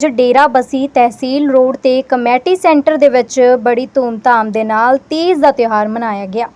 ਜੋ ਡੇਰਾ ਬਸੀ ਤਹਿਸੀਲ ਰੋਡ ਤੇ committee centre ਦੇ ਵਿੱਚ ਬੜੀ ਧੂਮਧਾਮ ਦੇ ਨਾਲ ਤੀਜ ਦਾ ਤਿਉਹਾਰ ਮਨਾਇਆ ਗਿਆ।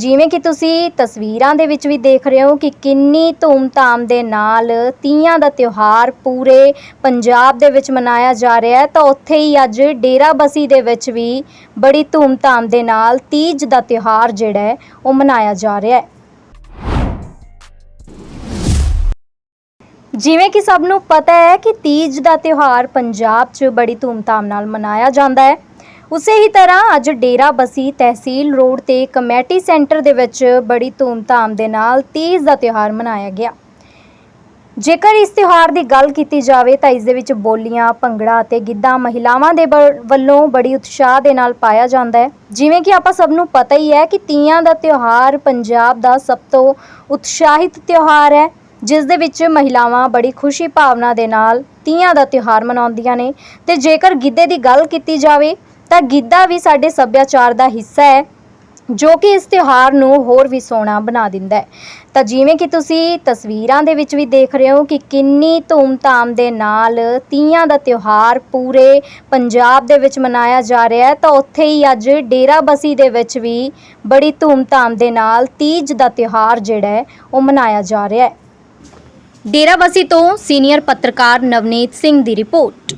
ਜਿਵੇਂ ਕਿ ਤੁਸੀਂ ਤਸਵੀਰਾਂ ਦੇ ਵਿੱਚ ਵੀ ਦੇਖ ਰਹੇ ਹੋ ਕਿ ਕਿੰਨੀ ਧੂਮਧਾਮ ਦੇ ਨਾਲ ਤੀਆਂ ਦਾ ਤਿਉਹਾਰ ਪੂਰੇ ਪੰਜਾਬ ਦੇ ਵਿੱਚ ਮਨਾਇਆ ਜਾ ਰਿਹਾ ਹੈ। ਤਾਂ ਉੱਥੇ ਹੀ ਅੱਜ ਡੇਰਾ ਬਸੀ ਦੇ ਵਿੱਚ ਵੀ ਬੜੀ ਧੂਮਧਾਮ ਦੇ ਨਾਲ ਤੀਜ ਦਾ ਤਿਉਹਾਰ ਜਿਹੜਾ ਹੈ, ਉਹ ਮਨਾਇਆ ਜਾ ਰਿਹਾ ਹੈ। ਜਿਵੇਂ ਕਿ ਸਭ ਨੂੰ ਪਤਾ ਹੈ ਕਿ ਤੀਜ ਦਾ ਤਿਉਹਾਰ ਪੰਜਾਬ 'ਚ ਬੜੀ ਧੂਮਧਾਮ ਨਾਲ ਮਨਾਇਆ ਜਾਂਦਾ ਹੈ। ਉਸੇ ਹੀ ਤਰ੍ਹਾਂ ਅੱਜ ਡੇਰਾ ਬਸੀ ਤਹਿਸੀਲ ਰੋਡ ਤੇ ਕਮੇਟੀ ਸੈਂਟਰ ਦੇ ਵਿੱਚ ਬੜੀ ਧੂਮਧਾਮ ਦੇ ਨਾਲ ਤੀਜ ਦਾ ਤਿਉਹਾਰ ਮਨਾਇਆ ਗਿਆ। ਜੇਕਰ ਇਸ ਤਿਉਹਾਰ ਦੀ ਗੱਲ ਕੀਤੀ ਜਾਵੇ ਤਾਂ ਇਸ ਦੇ ਵਿੱਚ ਬੋਲੀਆਂ, ਭੰਗੜਾ ਅਤੇ ਗਿੱਧਾ ਮਹਿਲਾਵਾਂ ਦੇ ਬ- ਵੱਲੋਂ ਬੜੀ ਉਤਸ਼ਾਹ ਦੇ ਨਾਲ ਪਾਇਆ ਜਾਂਦਾ ਹੈ। ਜਿਵੇਂ ਕਿ ਆਪਾਂ ਸਭ ਨੂੰ ਪਤਾ ਹੀ ਹੈ ਕਿ ਤੀਆਂ ਦਾ ਤਿਉਹਾਰ ਪੰਜਾਬ ਦਾ ਸਭ ਤੋਂ ਉਤਸ਼ਾਹਿਤ ਤਿਉਹਾਰ ਹੈ, ਜਿਸ ਦੇ ਵਿੱਚ ਮਹਿਲਾਵਾਂ ਬੜੀ ਖੁਸ਼ੀ ਭਾਵਨਾ ਦੇ ਨਾਲ ਤੀਆਂ ਦਾ ਤਿਉਹਾਰ ਮਨਾਉਂਦੀਆਂ ਨੇ। ਤੇ ਜੇਕਰ ਗਿੱਧੇ ਦੀ ਗੱਲ ਕੀਤੀ ਜਾਵੇ ਤਾਂ ਗਿੱਧਾ ਵੀ ਸਾਡੇ ਸੱਭਿਆਚਾਰ ਦਾ ਹਿੱਸਾ ਹੈ, ਜੋ ਕਿ ਇਸ ਤਿਉਹਾਰ ਨੂੰ ਹੋਰ ਵੀ ਸੋਹਣਾ ਬਣਾ ਦਿੰਦਾ ਹੈ। ਤਾਂ ਜਿਵੇਂ ਕਿ ਤੁਸੀਂ ਤਸਵੀਰਾਂ ਦੇ ਵਿੱਚ ਵੀ ਦੇਖ ਰਹੇ ਹੋ ਕਿ ਕਿੰਨੀ ਧੂਮਧਾਮ ਦੇ ਨਾਲ ਤੀਆਂ ਦਾ ਤਿਉਹਾਰ ਪੂਰੇ ਪੰਜਾਬ ਦੇ ਵਿੱਚ ਮਨਾਇਆ ਜਾ ਰਿਹਾ ਹੈ। ਤਾਂ ਉੱਥੇ ਹੀ ਅੱਜ ਡੇਰਾ ਬਸੀ ਦੇ ਵਿੱਚ ਵੀ ਬੜੀ ਧੂਮਧਾਮ ਦੇ ਨਾਲ ਤੀਜ ਦਾ ਤਿਉਹਾਰ ਜਿਹੜਾ ਹੈ, ਉਹ ਮਨਾਇਆ ਜਾ ਰਿਹਾ ਹੈ। ਡੇਰਾ ਬਸੀ ਤੋਂ ਸੀਨੀਅਰ ਪੱਤਰਕਾਰ ਨਵਨੀਤ ਸਿੰਘ ਦੀ ਰਿਪੋਰਟ।